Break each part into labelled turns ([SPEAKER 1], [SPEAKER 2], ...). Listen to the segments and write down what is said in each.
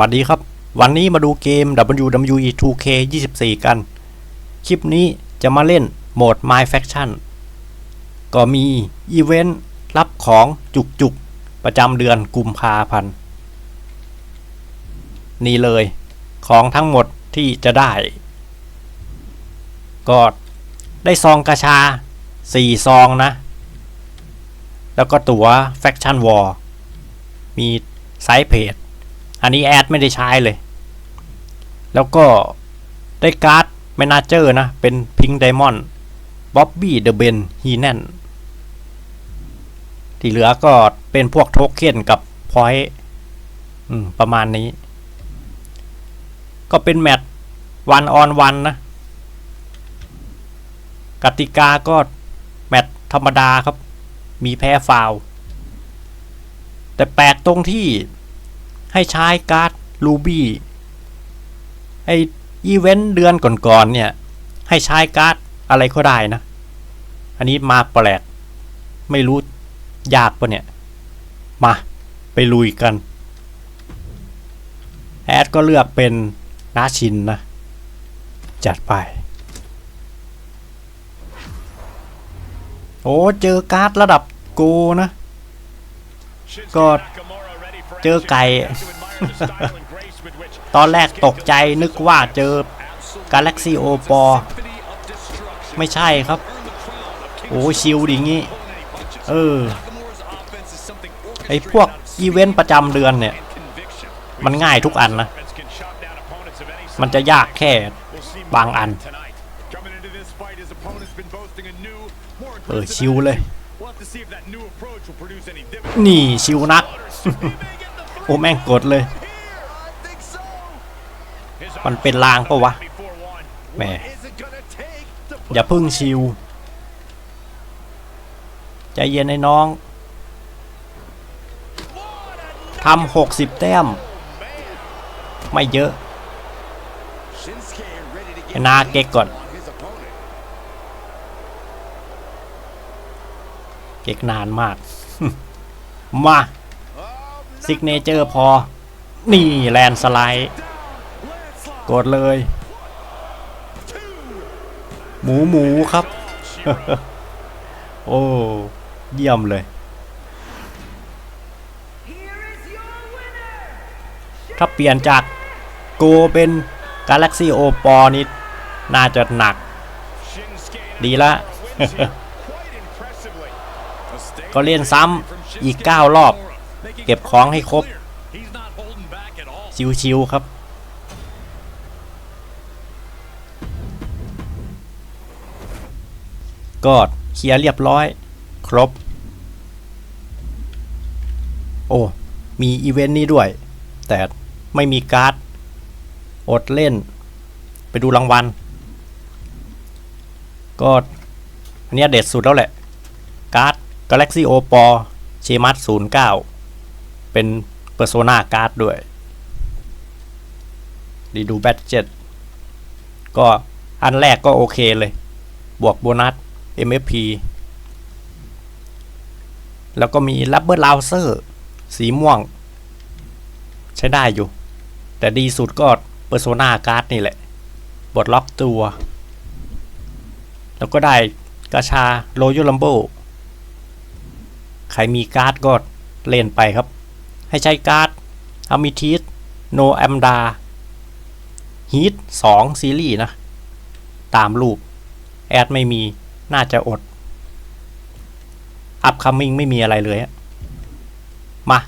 [SPEAKER 1] วัสดีครับ วันนี้มาดูเกม WWE 2K 24 กัน คลิปนี้จะมาเล่นโหมด My Faction ก็มีอีเวนต์รับของจุกๆประจำเดือนกุมภาพันธ์นี่เลยของทั้งหมดที่จะได้ ก็ได้ซองกระชา 4 ซองนะ แล้วก็ตั๋ว Faction War มีไซส์เพจ อันนี้แอดไม่ได้ใช้เลย แล้วก็ได้การ์ดแมนาเจอร์นะ เป็นพิงไดมอนด์บ๊อบบี้เดอะเบนฮีแนนที่เหลือก็เป็นพวกโทเค็นกับพอยต์ประมาณนี้ ก็เป็นแมตช์วันออนวันนะ กติกาก็แมตช์ธรรมดาครับ มีแพ้ฟาว แต่แปลกตรงที่ ให้ใช้การ์ดรูบี้ไออีเวนต์เดือนก่อนๆเนี่ย ให้ใช้การ์ดอะไรก็ได้นะ อันนี้มาแปลก ไม่รู้ยากปะเนี่ย มา ไปลุยกันแอดก็เลือกเป็นนาชินนะ จัดไป โอ้ เจอการ์ดระดับโกนะ ก็ เจอไก่ ตอนแรกตกใจนึกว่าเจอ Galaxy o p o ไม่ใช่ครับ โอ้ชิลดีงี้ เออ ไอพวกอีเวนต์ประจำเดือนเนี่ย มันง่ายทุกอันนะ มันจะยากแค่บางอัน เออชิลเลย นี่ชิวนัก อ้แม่งกดเลย มันเป็นลางปะวะแหมอย่าพึ่งชิว ใจเย็นไอ้น้องทำหกสิบแต้ม ไม่เยอะนาเก็กก่อน เก็กนานมาก มา ซิกเนเจอร์พอ นี่แลนสไลด์กดเลย หมูหมูครับ โอ้ เยี่ยมเลยถ้าเปลี่ยนจากโกเป็น Galaxy O p o นี่น่าจะหนัก ดีละ ก็เล่นซ้ำอีก 9 รอบ เก็บของให้ครบ ชิวๆครับ ก็เคลียร์เรียบร้อย ครบ โอ้ มีอีเวนต์นี้ด้วย แต่ไม่มีการ์ด อดเล่น ไปดูรางวัล ก็อันนี้เด็ดสุดแล้วแหละ การ์ด Galaxy o p o เชมัส09 เป็น Persona การ์ดด้วยดีดูแบตเจ็ดก็อันแรกก็โอเคเลย บวกโบนัส MFP แล้วก็มี Rubber l o u s e r สีม่วง ใช้ได้อยู่ แต่ดีสุดก็ Persona Card นี่แหละบทล็อกตัว แล้วก็ได้กาชา Royal Rumble ใครมีการ์ดก็เล่นไปครับ ให้ใช้การ์ดอามิทิสโนแอมดาฮีทสองซีรีส์นะ ตามรูป แอดไม่มีน่าจะอด อัพคัมมิ่งไม่มีอะไรเลย มา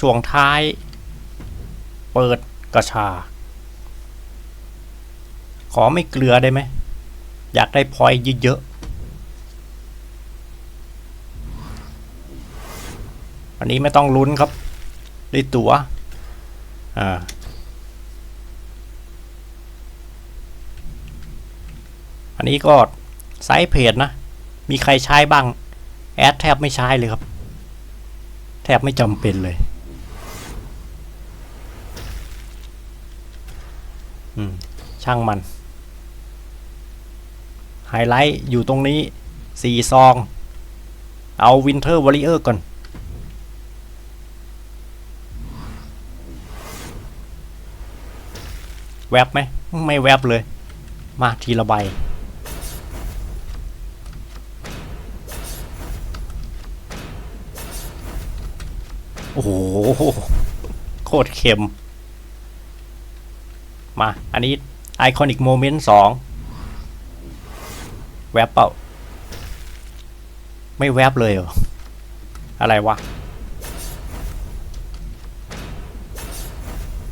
[SPEAKER 1] ช่วงท้าย เปิดกระชา ขอไม่เกลือได้ไหม อยากได้พอยเยอะ อันนี้ไม่ต้องลุ้นครับได้ตัว๋วอ่าอันนี้ก็ไซส์เพจนะ มีใครใช้บ้าง แอดแทบไม่ใช้เลยครับ แทบไม่จำเป็นเลยช่างมัน ไฮไลท์อยู่ตรงนี้สี่ซอง เอาวินเทอร์วอริเออร์ก่อน แวบไหมไม่แวบเลย มาทีละใบโอ้โหโคตรเค็ม มา อันนี้ไอคอนิกโมเมนต์สองแวบเปล่า ไม่แวบเลยเหรอ อะไรวะ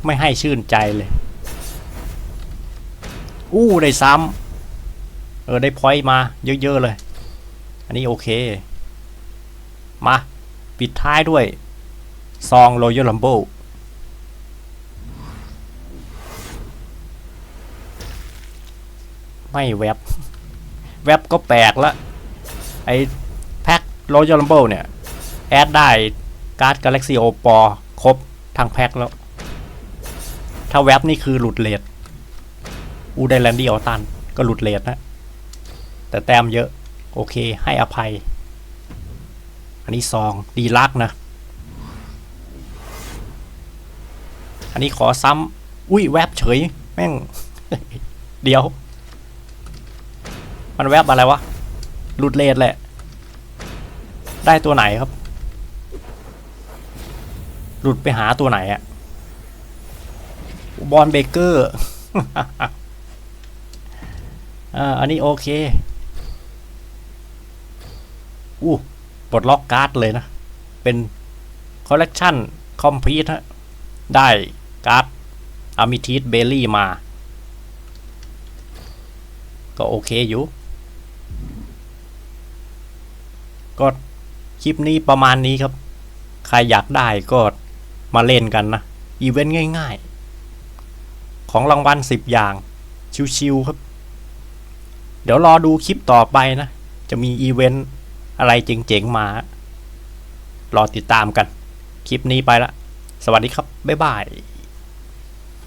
[SPEAKER 1] ไม่ให้ชื่นใจเลย อู้ได้ซ้ำเออได้พอยต์มาเยอะๆเลย อันนี้โอเค มา ปิดท้ายด้วยซองโรยัลลัมโบไม่แวบ แวบก็แปลกละไอแพ็คโรยัลลัมโบเนี่ย แอดได้การ์ดกาแล็กซี่โอปอครบทางแพ็คแล้ว ถ้าแวบนี่คือหลุดเลท อูได้แลนดี้ออตันก็หลุดเลทนะ แต่แต้มเยอะ โอเค ให้อภัย อันนี้ซองดีลักนะ อันนี้ขอซ้ำอุ้ยแวบเฉย แม่ง เดี๋ยว มันแวบอะไรวะ หลุดเลทแหละ ได้ตัวไหนครับ หลุดไปหาตัวไหนอะบอลเบเกอร์ อ่าอันนี้โอเคอู้ปลดล็อกการ์ดเลยนะ เป็นคอลเลกชันคอมพลีทฮะได้การ์ดอามิทีสเบลลี่มา ก็โอเคอยู่ ก็คลิปนี้ประมาณนี้ครับ ใครอยากได้ก็มาเล่นกันนะ อีเวนต์ง่ายๆ ของรางวัลสิบอย่าง ชิวๆครับ ดี๋ยวรอดูคลิปต่อไปนะ จะมีอีเวนต์อะไรเจ๋งๆมา รอติดตามกัน คลิปนี้ไปละ สวัสดีครับ บ๊ายบาย